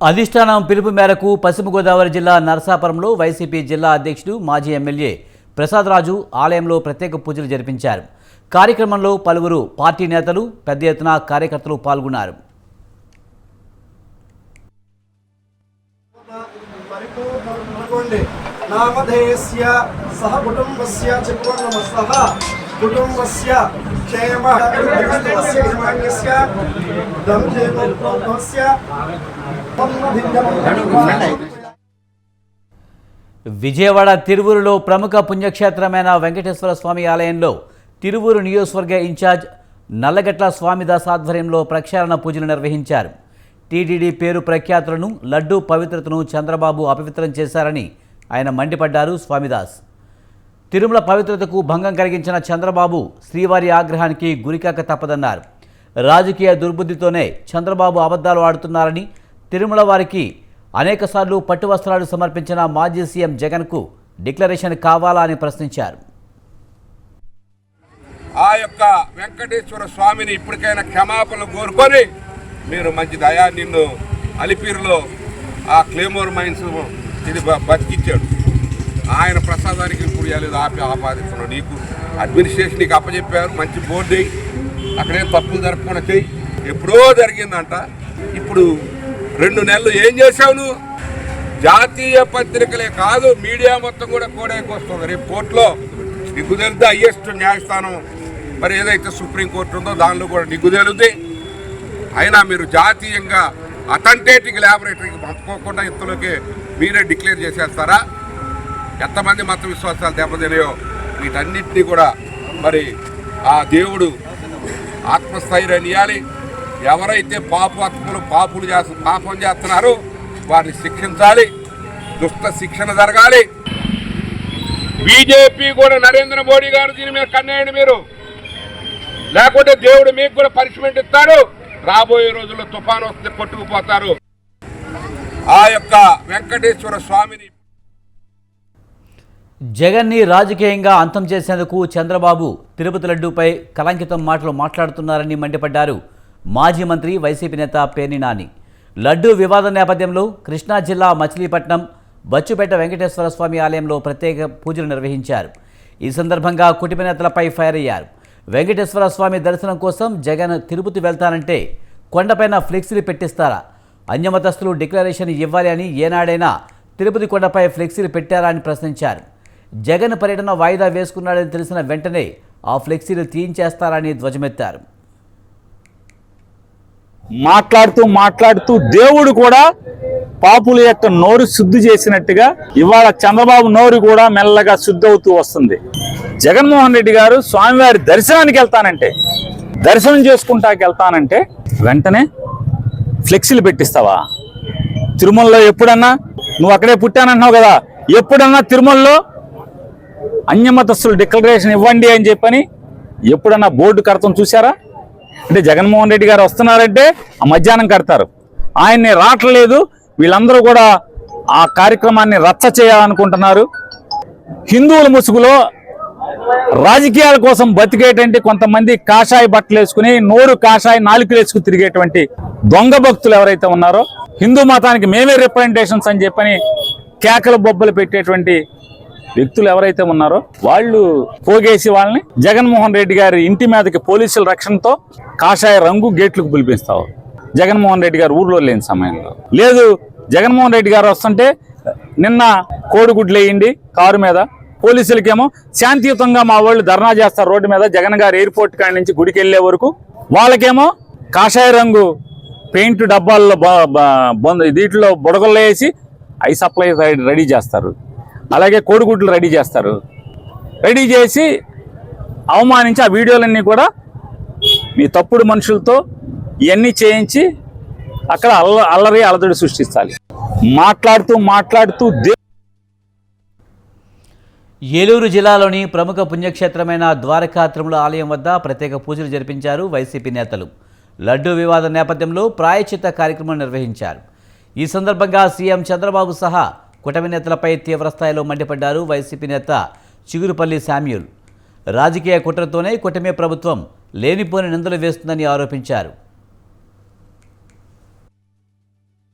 అధిష్టానం పిలుపు మేరకు పశ్చిమ గోదావరి జిల్లా నరసాపురంలో వైసీపీ జిల్లా అధ్యక్షుడు మాజీ ఎమ్మెల్యే ప్రసాదరాజు ఆలయంలో ప్రత్యేక పూజలు జరిపించారు. కార్యక్రమంలో పలువురు పార్టీ నేతలు పెద్ద ఎత్తున కార్యకర్తలు పాల్గొన్నారు. నామధేయస్య సహ కుటుంబస్య కుటుంబస్య క్షేమ యజమాన్యస్య విజయవాడ తిరువూరులో ప్రముఖ పుణ్యక్షేత్రమైన వెంకటేశ్వర స్వామి ఆలయంలో తిరువూరు నియోజకవర్గ ఇన్ఛార్జ్ నల్లగట్ల స్వామిదాస్ ఆధ్వర్యంలో ప్రక్షాళన పూజలు నిర్వహించారు. టీటీడీ పేరు ప్రఖ్యాతులను లడ్డూ పవిత్రతను చంద్రబాబు అపవిత్రం చేశారని ఆయన మండిపడ్డారు స్వామిదాస్. తిరుమల పవిత్రతకు భంగం కలిగించిన చంద్రబాబు శ్రీవారి ఆగ్రహానికి గురికాక తప్పదన్నారు. రాజకీయ దుర్బుద్ధితోనే చంద్రబాబు అబద్ధాలు ఆడుతున్నారని తిరుమల వారికి అనేకసార్లు పట్టు వస్త్రాలు సమర్పించిన మాజీ సీఎం జగన్కు డిక్లరేషన్ కావాలా అని ప్రశ్నించారు. ఆ యొక్క వెంకటేశ్వర స్వామిని ఇప్పటికైనా క్షమాపణలు కోరుకొని మీరు మంచి దయా నిన్ను అలిపిరిలో ఆ క్లేమోర్ మైన్స్ ఇది బతికిచ్చాడు. ఆయన ప్రసాదానికి ఇప్పుడు లేదు ఆపి ఆపాదిస్తున్నాడు. నీకు అడ్మినిస్ట్రేషన్ నీకు అప్పచెప్పారు మంచి బోర్డు చేయి అక్కడేం తప్పులు జరపకుండా చెయ్యి. ఎప్పుడో జరిగిందంట. ఇప్పుడు రెండు నెలలు ఏం చేశావు నువ్వు? జాతీయ పత్రికలే కాదు మీడియా మొత్తం కూడా కోడేకి వస్తుంది. రేపు కోర్టులో నీకు తెలితే హయ్యెస్ట్ న్యాయస్థానం? మరి ఏదైతే సుప్రీంకోర్టు ఉందో దానిలో కూడా నీకు తెలుద్ది. అయినా మీరు జాతీయంగా అథెంటేటిక్ ల్యాబొరేటరీకి పంపుకోకుండా ఇంతలోకి మీరే డిక్లేర్ చేసేస్తారా? ఎంతమంది మత విశ్వాసాలు దెబ్బతినాయో వీటన్నిటినీ కూడా మరి ఆ దేవుడు ఆత్మస్థైర్యాన్ని ఇవ్వాలి. ఎవరైతే పాపాత్మలు పాపులు చేస్తు పాపం చేస్తున్నారో వారిని శిక్షించాలి. దుష్ట శిక్షణ జరగాలి. బీజేపీ కూడా నరేంద్ర మోడీ గారు దీని మీద కన్నేయండి మీరు. లేకుంటే దేవుడు మీకు కూడా పనిష్మెంట్ ఇస్తాడు. రాబోయే రోజుల్లో తుఫాను వస్తే కొట్టుకుపోతారు. ఆ యొక్క వెంకటేశ్వర స్వామిని జగన్ని రాజకీయంగా అంతం చేసేందుకు చంద్రబాబు తిరుపతి లడ్డూపై కలంకితం మాటలు మాట్లాడుతున్నారని మండిపడ్డారు మాజీ మంత్రి వైసీపీ నేత పేర్ని నాని. లడ్డూ వివాదం నేపథ్యంలో కృష్ణా జిల్లా మచిలీపట్నం బచ్చుపేట వెంకటేశ్వర స్వామి ఆలయంలో ప్రత్యేక పూజలు నిర్వహించారు. ఈ సందర్భంగా కుటుంబ నేతలపై ఫైర్ అయ్యారు. వెంకటేశ్వర స్వామి దర్శనం కోసం జగన్ తిరుపతి వెళ్తానంటే కొండపైన ఫ్లెక్సీలు పెట్టిస్తారా? అన్యమతస్తులు డిక్లరేషన్ ఇవ్వాలి అని ఏనాడైనా తిరుపతి కొండపై ఫ్లెక్సీలు పెట్టారా అని ప్రశ్నించారు. జగన్ పర్యటన వాయిదా వేసుకున్నాడని తెలిసిన వెంటనే ఆ ఫ్లెక్సీలు తీయించేస్తారని ధ్వజమెత్తారు. మాట్లాడుతూ మాట్లాడుతూ దేవుడు కూడా పాపుల యొక్క నోరు శుద్ధి చేసినట్టుగా ఇవాళ చంద్రబాబు నోరు కూడా మెల్లగా శుద్ధి అవుతూ వస్తుంది. జగన్మోహన్ రెడ్డి గారు స్వామివారి దర్శనానికి వెళ్తానంటే దర్శనం చేసుకుంటాకి వెళ్తానంటే వెంటనే ఫ్లెక్సీలు పెట్టిస్తావా? తిరుమలలో ఎప్పుడన్నా? నువ్వు అక్కడే పుట్టానంటున్నావు కదా. ఎప్పుడన్నా తిరుమలలో అన్యమతస్తులు డిక్లరేషన్ ఇవ్వండి అని చెప్పని ఎప్పుడన్నా బోర్డు కడతాం చూసారా అంటే జగన్మోహన్ రెడ్డి గారు వస్తున్నారంటే ఆ మధ్యాహ్నం కడతారు. ఆయన్ని రావట్లేదు. వీళ్ళందరూ కూడా ఆ కార్యక్రమాన్ని రచ్చ చేయాలనుకుంటున్నారు. హిందువుల ముసుగులో రాజకీయాల కోసం బతికేటువంటి కొంతమంది కాషాయ బట్టలు వేసుకుని నోరు కాషాయ నాలుకలు వేసుకుని తిరిగేటువంటి దొంగ భక్తులు ఎవరైతే ఉన్నారో హిందూ మతానికి మేమే రిప్రజెంటేషన్స్ అని చెప్పని కేకలు బొబ్బలు పెట్టేటువంటి వ్యక్తులు ఎవరైతే ఉన్నారో వాళ్ళు పోగేసి వాళ్ళని జగన్మోహన్ రెడ్డి గారి ఇంటి మీదకి పోలీసుల రక్షణతో కాషాయ రంగు గేట్లకు పిలిపిస్తావు. జగన్మోహన్ రెడ్డి గారు ఊర్లో లేని సమయంలో. లేదు జగన్మోహన్ రెడ్డి గారు వస్తుంటే నిన్న కోడిగుడ్లు వేయండి కారు మీద. పోలీసులకేమో శాంతియుతంగా మా వాళ్ళు ధర్నా చేస్తారు రోడ్డు మీద. జగన్ గారు ఎయిర్పోర్ట్ కాడి నుంచి గుడికి వెళ్ళే వరకు. వాళ్ళకేమో కాషాయ రంగు పెయింట్ డబ్బాల్లో బొంద దీంట్లో బుడగల్లో వేసి ఐ సప్లై రెడీ చేస్తారు. అలాగే కోడిగుడ్లు రెడీ చేస్తారు. రెడీ చేసి అవమానించి ఆ వీడియోలన్నీ కూడా మీ తప్పుడు మనుషులతో ఇవన్నీ చేయించి అక్కడ అల్ల అల్లరి అలదడి సృష్టించాలి మాట్లాడుతూ మాట్లాడుతూ ఏలూరు జిల్లాలోని ప్రముఖ పుణ్యక్షేత్రమైన ద్వారకా తిరుమల ఆలయం వద్ద ప్రత్యేక పూజలు జరిపించారు వైసీపీ నేతలు. లడ్డూ వివాదం నేపథ్యంలో ప్రాయచిత కార్యక్రమం నిర్వహించారు. ఈ సందర్భంగా సీఎం చంద్రబాబు సహా కుటమి నేతలపై తీవ్రస్థాయిలో మండిపడ్డారు వైసీపీ నేత చిగురుపల్లి శామ్యూల్. రాజకీయ కుట్రతోనే కుటమి ప్రభుత్వం లేనిపోని నిందలు వేస్తుందని ఆరోపించారు.